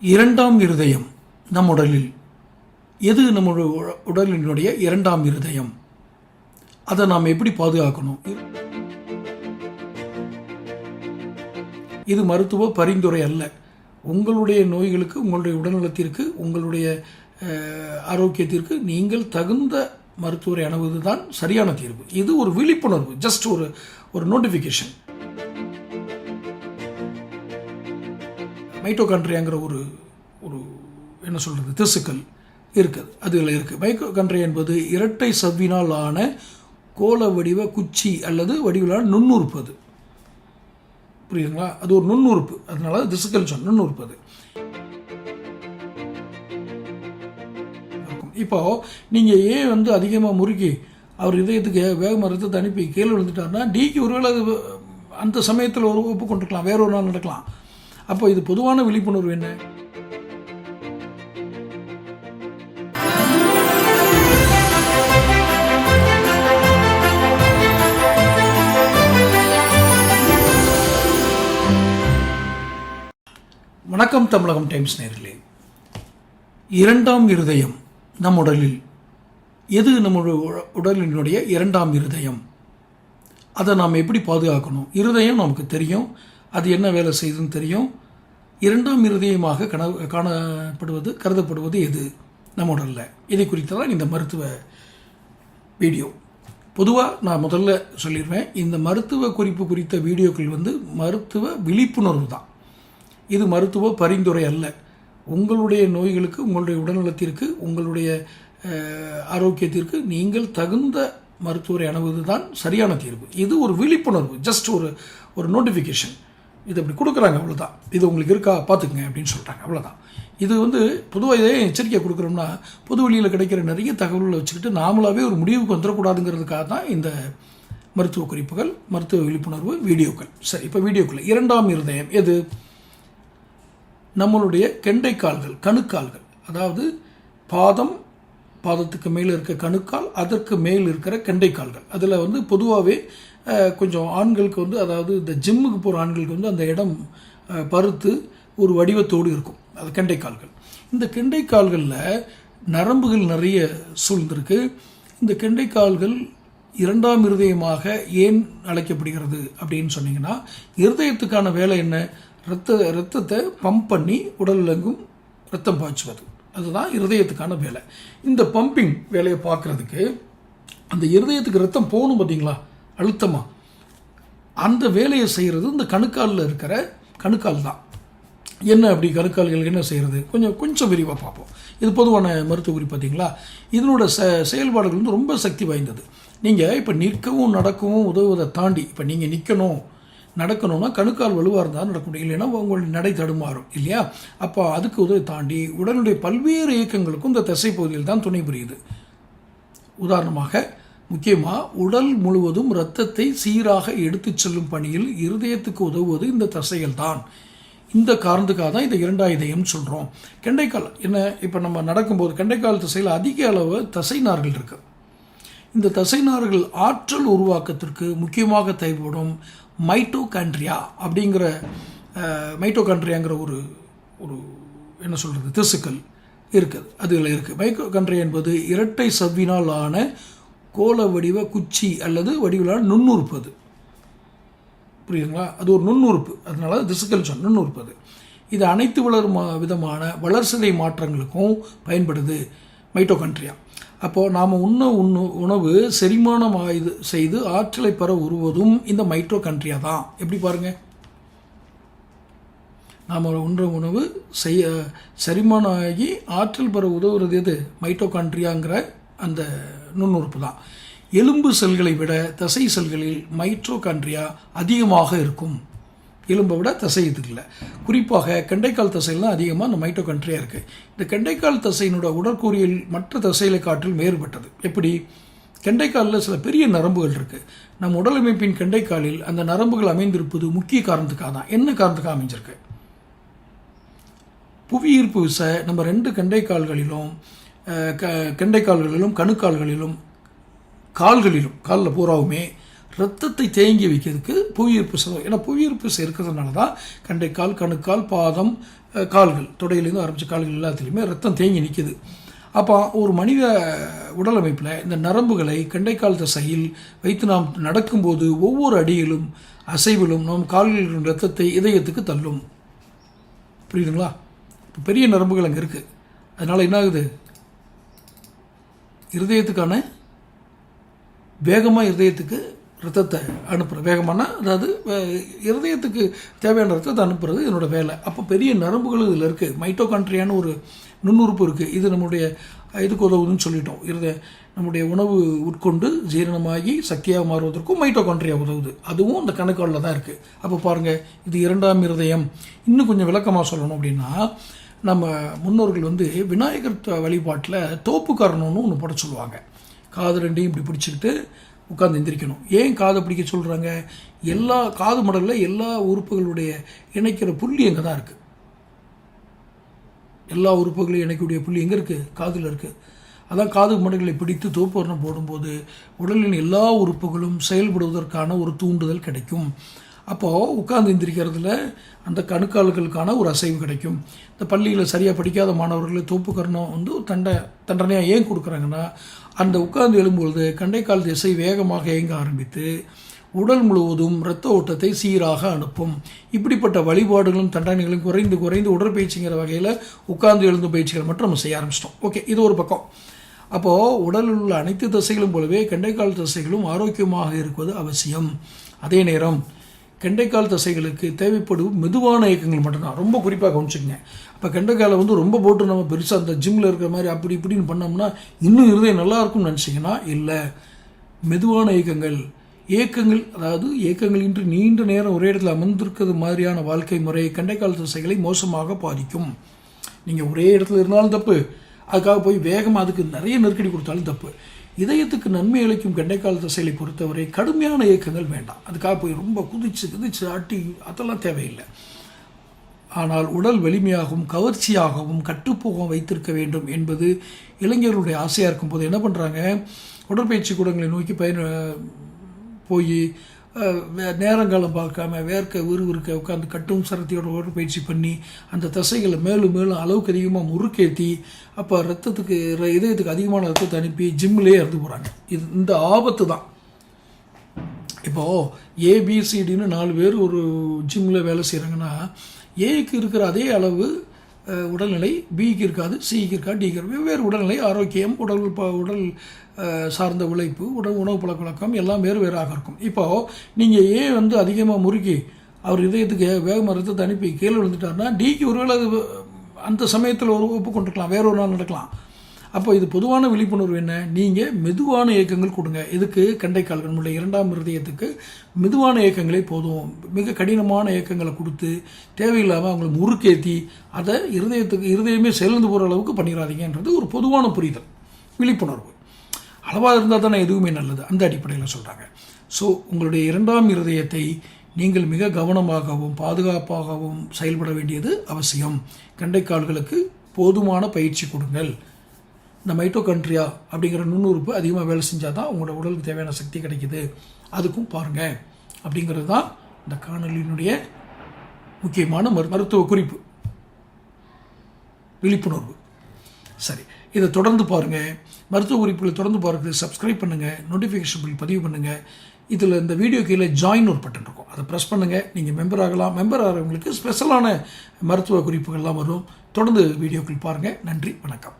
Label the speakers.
Speaker 1: இரண்டாம் இருதயம் நம் உடலில். எது நம்முடைய உடலினுடைய இரண்டாம் இருதயம்? அதை நாம் எப்படி பாதுகாக்கணும்? இது- மருத்துவ பரிந்துரை அல்ல. உங்களுடைய நோய்களுக்கு உங்களுடைய உடல்நலத்திற்கு உங்களுடைய ஆரோக்கியத்திற்கு நீங்கள் தகுந்த மருத்துவரை அணுவது தான் சரியான தீர்வு. இது ஒரு விழிப்புணர்வு ஜஸ்ட் ஒரு ஒரு நோட்டிஃபிகேஷன் மைட்டோகண்ட்ரியாங்கிற ஒரு ஒரு என்ன சொல்கிறது திசுக்கள் இருக்குது. அதில் இருக்குது மைட்டோகாண்ட்ரியா என்பது இரட்டை சவ்வினால் ஆன கோள வடிவ குச்சி அல்லது வடிவிலான நுண்ணுறுப்பு அது. புரியுதுங்களா? அது ஒரு நுண்ணுறுப்பு அதனால திசுக்கள் சொன்ன நுண்ணுறுப்பு அது. இப்போது இப்போ நீங்கள் ஏன் வந்து அதிகமாக முறுக்கி அவர் இதயத்துக்கு வேகமாக ரத்தத்தை அனுப்பி கீழே விழுந்துட்டார்னா டிக்கு ஒருவேளை அது அந்த சமயத்தில் ஒரு ஒப்பு கொண்டிருக்கலாம். வேற ஒரு நாள் நடக்கலாம். அப்போ இது பொதுவான விழிப்புணர்வு என்ன? வணக்கம் தமிழகம் டைம்ஸ் நேர்களே. இரண்டாம் இருதயம் நம் உடலில். எது நம்முடைய உடலினுடைய இரண்டாம் இருதயம்? அதை நாம் எப்படி பாதுகாக்கணும்? இருதயம் நமக்கு தெரியும். அது என்ன வேலை செய்யுதுன்னு தெரியும். இரண்டாம் இருதயமாக கன காணப்படுவது கருதப்படுவது எது? நம்ம உடலில். இதை குறித்து தான் இந்த மருத்துவ வீடியோ. பொதுவாக நான் முதல்ல சொல்லிடுவேன் இந்த மருத்துவ குறிப்பு குறித்த வீடியோக்கள் வந்து மருத்துவ விழிப்புணர்வு தான். இது மருத்துவ பரிந்துரை அல்ல. உங்களுடைய நோய்களுக்கு உங்களுடைய உடல்நலத்திற்கு உங்களுடைய ஆரோக்கியத்திற்கு நீங்கள் தகுந்த மருத்துவரை அணுவது தான் சரியான தீர்வு. இது ஒரு விழிப்புணர்வு ஜஸ்ட் ஒரு ஒரு நோட்டிஃபிகேஷன் இது அப்படி கொடுக்குறாங்க அவ்வளோதான் இது உங்களுக்கு இருக்கா பார்த்துக்குங்க அப்படின்னு சொல்கிறாங்க அவ்வளோதான் இது வந்து பொதுவாக இதே எச்சரிக்கை கொடுக்குறோம்னா பொது வெளியில் கிடைக்கிற நிறைய தகவல்களை வச்சுக்கிட்டு நாமளாகவே ஒரு முடிவுக்கு வந்துடக்கூடாதுங்கிறதுக்காக தான் இந்த மருத்துவ குறிப்புகள் மருத்துவ விழிப்புணர்வு வீடியோக்கள். சரி இப்போ வீடியோக்கள். இரண்டாம் இருதயம் எது? நம்மளுடைய கெண்டைக்கால்கள் கணுக்கால்கள். அதாவது பாதம் பாதத்துக்கு மேலே இருக்க கணுக்கால் அதற்கு மேல் இருக்கிற கெண்டைக்கால்கள் அதில் வந்து பொதுவாகவே கொஞ்சம் ஆண்களுக்கு வந்து அதாவது இந்த ஜிம்முக்கு போகிற ஆண்களுக்கு வந்து அந்த இடம் பருத்து ஒரு வடிவத்தோடு இருக்கும். அது கெண்டைக்கால்கள் இந்த கெண்டைக்கால்களில் நரம்புகள் நிறைய சூழ்ந்திருக்கு. இந்த கெண்டைக்கால்கள் இரண்டாம் இருதயமாக ஏன் அழைக்கப்படுகிறது அப்படின்னு சொன்னீங்கன்னா இருதயத்துக்கான வேலை என்ன? ரத்த ரத்தத்தை பம்ப் பண்ணி உடலெங்கும் ரத்தம் பாய்ச்சுவது. அதுதான் இருதயத்துக்கான வேலை. இந்த பம்பிங் வேலையை பார்க்குறதுக்கு அந்த இருதயத்துக்கு ரத்தம் போகணும் பார்த்தீங்களா அழுத்தமாக அந்த வேலையை செய்கிறது இந்த கணுக்காலில் இருக்கிற கணுக்கால் தான். என்ன அப்படி கணுக்கால்கள் என்ன செய்கிறது கொஞ்சம் கொஞ்சம் விரிவாக பார்ப்போம். இது பொதுவான மருத்துவ குறி பார்த்தீங்களா? இதனோட ச செயல்பாடுகள் வந்து ரொம்ப சக்தி வாய்ந்தது. நீங்கள் இப்போ நிற்கவும் நடக்கவும் உதவுவதை தாண்டி இப்போ நீங்கள் நிற்கணும் நடக்கணும்னா கணுக்கால் வலுவாக இருந்தால் நடக்க முடியும். இல்லைன்னா உங்களுடைய நடை தடுமாறும் இல்லையா? அப்போ அதுக்கு உதவி தாண்டி உடலுடைய பல்வேறு இயக்கங்களுக்கும் இந்த தசை பகுதியில் தான் துணை புரியுது. உதாரணமாக முக்கியமாக உடல் முழுவதும் இரத்தத்தை சீராக எடுத்துச் செல்லும் பணியில் இருதயத்துக்கு உதவுவது இந்த தசைகள் தான் இந்த காரணத்துக்காக தான் இந்த இரண்டாம் இதயம் சொல்கிறோம் கெண்டைக்கால் என்ன இப்போ நம்ம நடக்கும்போது கெண்டைக்கால் தசையில் அதிக அளவு தசை நார்கள் இருக்கு. இந்த தசை நார்கள் ஆற்றல் உருவாக்கத்திற்கு முக்கியமாக தேவைப்படும் மைட்டோகாண்ட்ரியா அப்படிங்கிற மைட்டோகாண்ட்ரியாங்கிற ஒரு ஒரு என்ன சொல்கிறது திசுக்கள் இருக்குது. அதில் இருக்குது மைட்டோகாண்ட்ரியா என்பது இரட்டை சவ்வினால் ஆன கோள வடிவ குச்சி அல்லது வடிவிலான நுண்ணுறுப்பு அது. புரியுதுங்களா? அது ஒரு நுண்ணுறுப்பு. அதனால திசுக்கள் நுண்ணுறுப்பு அது. இது அனைத்து வளரும் விதமான வளர்சிதை மாற்றங்களுக்கும் பயன்படுது மைட்டோகண்ட்ரியா. அப்போது நாம் உண்ண உண்ணு உணவு செரிமானம் ஆயுது செய்து ஆற்றலை பெற உருவதும் இந்த மைட்டோகாண்ட்ரியா தான். எப்படி பாருங்கள் நாம் உண்ற உணவு செய்ய செரிமானம் ஆகி ஆற்றல் பெற உதவுறது எது? மைட்டோகாண்ட்ரியாங்கிற அந்த நுண்ணுறுப்பு தான். எலும்பு செல்களை விட தசை செல்களில் மைட்ரோகான்ட்ரியா அதிகமாக இருக்கும். எலும்பை விட தசை இதுக்கு இல்லை. குறிப்பாக கெண்டைக்கால் தசையில் தான் அதிகமாக அந்த மைட்டோகாண்ட்ரியா இருக்குது இந்த கெண்டைக்கால் தசையினோட உடற்கூறியல் மற்ற தசைகளை காற்றில் வேறுபட்டது. எப்படி? கெண்டைக்காலில் சில பெரிய நரம்புகள் இருக்குது நம் உடலமைப்பின் கெண்டைக்காலில் அந்த நரம்புகள் அமைந்திருப்பது முக்கிய காரணத்துக்காக தான். என்ன காரணத்துக்காக அமைஞ்சிருக்கு? புவியீர்ப்பு விசை நம்ம ரெண்டு கெண்டைக்கால்களிலும் க கெண்டைக்கால்களிலும் கணுக்கால்களிலும் கால்களிலும் காலில் பூராவுமே ரத்தத்தை தேங்கி வைக்கிறதுக்கு புவியீர்ப்பு சதம் ஏன்னா புவியீர்ப்பு விசை இருக்கிறதுனால தான் கண்டைக்கால் கணுக்கால் பாதம் கால்கள் தொடையிலேருந்து ஆரம்பித்த கால்கள் எல்லாத்துலேயுமே ரத்தம் தேங்கி நிற்கிது அப்போ ஒரு மனித உடல் அமைப்பில் இந்த நரம்புகளை கண்டைக்கால் தசையில் வைத்து நாம் நடக்கும்போது ஒவ்வொரு அடியிலும் அசைவிலும் நம் கால்களின் ரத்தத்தை இதயத்துக்கு தள்ளும். புரியுதுங்களா? இப்போ பெரிய நரம்புகள் அங்கே இருக்குது அதனால் என்ன ஆகுது இருதயத்துக்கான வேகமாக இருதயத்துக்கு ரத்தத்தை அனுப்புகிறேன் வேகமானால் அதாவது இருதயத்துக்கு தேவையான ரத்தத்தை அனுப்புறது என்னோட வேலை. அப்போ பெரிய நரம்புகள் இதில் இருக்குது மைட்டோகான்ட்ரியான ஒரு நுண்ணுறுப்பு இருக்குது இது நம்முடைய இதுக்கு உதவுதுன்னு சொல்லிட்டோம். இருத நம்முடைய உணவு உட்கொண்டு ஜீரணமாகி சக்தியாக மாறுவதற்கும் மைட்டோகான்ட்ரியா உதவுது. அதுவும் அந்த கணக்காலில் தான் இருக்குது அப்போ பாருங்கள் இது இரண்டாம் இருதயம். இன்னும் கொஞ்சம் விளக்கமாக சொல்லணும் அப்படின்னா நம்ம முன்னோர்கள் வந்து விநாயகர் வழிபாட்டில் தோப்புக்காரணும்னு ஒன்று போட சொல்லுவாங்க. காது ரெண்டையும் இப்படி பிடிச்சிக்கிட்டு உட்காந்து எந்திரிக்கணும். ஏன் காதை பிடிக்க சொல்கிறாங்க எல்லா காது மடலில் எல்லா உறுப்புகளுடைய இணைக்கிற புள்ளி அங்கே தான் இருக்குது எல்லா உறுப்புகளையும் இணைக்கக்கூடிய புள்ளி எங்கே இருக்குது காதில் இருக்குது அதான் காது மடல்களை பிடித்து தோப்புவர்ணம் போடும்போது உடலின் எல்லா உறுப்புகளும் செயல்படுவதற்கான ஒரு தூண்டுதல் கிடைக்கும். அப்போது உட்கார்ந்து எந்திரிக்கிறதுல அந்த கணுக்கால்களுக்கான ஒரு அசைவு கிடைக்கும். இந்த பள்ளியில் சரியாக படிக்காத மாணவர்களை தோப்புக்கரணம் வந்து தண்டை தண்டனையாக ஏன் கொடுக்குறாங்கன்னா அந்த உட்கார்ந்து எழும்பொழுது கண்டைக்கால் திசை வேகமாக இயங்க ஆரம்பித்து உடல் முழுவதும் இரத்த ஓட்டத்தை சீராக அனுப்பும். இப்படிப்பட்ட வழிபாடுகளும் தண்டனைகளும் குறைந்து குறைந்து உடற்பயிற்சிங்கிற வகையில் உட்கார்ந்து எழுந்து பயிற்சிகள் மட்டும் நம்ம செய்ய ஆரம்பிச்சிட்டோம். ஓகே இது ஒரு பக்கம். அப்போது உடலில் உள்ள அனைத்து தசைகளும் போலவே கண்டைக்கால் தசைகளும் ஆரோக்கியமாக இருப்பது அவசியம். அதே நேரம் கெண்டைக்கால் தசைகளுக்கு தேவைப்படும் மெதுவான இயக்கங்கள் மட்டும்தான். ரொம்ப குறிப்பாக கவனிச்சுக்கங்க. அப்போ கெண்டைக்காலை வந்து ரொம்ப போட்டு நம்ம பெருசாக அந்த ஜிம்மில் இருக்கிற மாதிரி அப்படி இப்படின்னு பண்ணோம்னா இன்னும் இருதயம் நல்லா இருக்கும்னு நினச்சிங்கன்னா இல்லை. மெதுவான இயக்கங்கள். இயக்கங்கள் அதாவது இயக்கங்கள் இன்று நீண்ட நேரம் ஒரே இடத்துல அமர்ந்திருக்கிறது மாதிரியான வாழ்க்கை முறை கண்டைக்கால் தசைகளை மோசமாக பாதிக்கும். நீங்கள் ஒரே இடத்துல இருந்தாலும் தப்பு. அதுக்காக போய் வேகமாக அதுக்கு நிறைய நெருக்கடி கொடுத்தாலும் தப்பு. இதயத்துக்கு நன்மை அளிக்கும் கண்டைக்கால் தசைகளை பொறுத்தவரை கடுமையான இயக்கங்கள் வேண்டாம். அதுக்காக போய் ரொம்ப குதிச்சு குதிச்சு ஆட்டி அதெல்லாம் தேவையில்லை. ஆனால் உடல் வலிமையாகவும் கவர்ச்சியாகவும் கட்டுப்போகம் வைத்திருக்க வேண்டும் என்பது இளைஞர்களுடைய ஆசையாக இருக்கும்போது என்ன பண்ணுறாங்க உடற்பயிற்சி கூடங்களை நோக்கி பயன் போய் நேரங்காலம் பார்க்காம வேர்க்க விறுவிறுக்க உட்காந்து கட்டும் சரத்தியோட உடற்பயிற்சி பண்ணி அந்த தசைகளை மேலும் மேலும் அளவுக்கு அதிகமாக முறுக்கேற்றி அப்போ ரத்தத்துக்கு ர- இதயத்துக்கு அதிகமான ரத்தத்தை அனுப்பி ஜிம்லேயே இறந்து போகிறாங்க இது இந்த ஆபத்து தான். இப்போது ஏபிசிடின்னு நாலு பேர் ஒரு ஜிம்மில் வேலை செய்கிறாங்கன்னா ஏக்கு இருக்கிற அதே அளவு உடல்நிலை பிக்கு இருக்காது சிக்கு இருக்கா டிக்கு இருக்கா வெவ்வேறு உடல்நிலை ஆரோக்கியம் உடல் ப உடல் சார்ந்த உழைப்பு உடல் உணவு பழக்க வழக்கம் எல்லாம் வேறு வேறாக இருக்கும். இப்போது நீங்கள் ஏ வந்து அதிகமாக முறுக்கி அவர் இதயத்துக்கு வேகமாக ரத்தத்தை அனுப்பி கீழே விழுந்துட்டாருன்னா டிக்கு ஒருவேளை அது அந்த சமயத்தில் ஒரு ஒப்புக்கொண்டிருக்கலாம் வேற ஒரு நாள் நடக்கலாம். அப்போ இது பொதுவான விழிப்புணர்வு என்ன? நீங்கள் மெதுவான இயக்கங்கள் கொடுங்க. இதுக்கு கண்டைக்கால்கள் நம்முடைய இரண்டாம் இருதயத்துக்கு மெதுவான இயக்கங்களே போதும். மிக கடினமான இயக்கங்களை கொடுத்து தேவையில்லாமல் அவங்களை முறுக்கேற்றி அதை இருதயத்துக்கு இருதயமே சேர்ந்து போகிற அளவுக்கு பண்ணிடாதீங்கன்றது ஒரு பொதுவான புரிதல் விழிப்புணர்வு. அளவாக இருந்தால் தானே எதுவுமே நல்லது. அந்த அடிப்படையில் சொல்கிறாங்க ஸோ உங்களுடைய இரண்டாம் இருதயத்தை நீங்கள் மிக கவனமாகவும் பாதுகாப்பாகவும் செயல்பட வேண்டியது அவசியம். கண்டைக்கால்களுக்கு போதுமான பயிற்சி கொடுங்கள். இந்த மைட்டோகண்ட்ரியா அப்படிங்கிற நுண்ணுறுப்பு அதிகமாக வேலை செஞ்சால் தான் உங்களோட உடலுக்கு தேவையான சக்தி கிடைக்குது. அதுக்கும் பாருங்கள் அப்படிங்கிறது தான் இந்த காணொலியினுடைய முக்கியமான மரு மருத்துவ குறிப்பு. விழிப்புணர்வு. சரி இதை தொடர்ந்து பாருங்கள் மருத்துவ குறிப்புகளை தொடர்ந்து பாருங்கள் சப்ஸ்கிரைப் பண்ணுங்கள் நோட்டிஃபிகேஷன் பில் பதிவு பண்ணுங்கள் இதில் இந்த வீடியோ கீழே ஜாயின் ஒரு பட்டன் இருக்கும். அதை ப்ரெஸ் பண்ணுங்கள் நீங்கள் மெம்பர் ஆகலாம். மெம்பர் ஆகிறவங்களுக்கு ஸ்பெஷலான மருத்துவ குறிப்புகள்லாம் வரும். தொடர்ந்து வீடியோக்கள் பாருங்கள் நன்றி. வணக்கம்.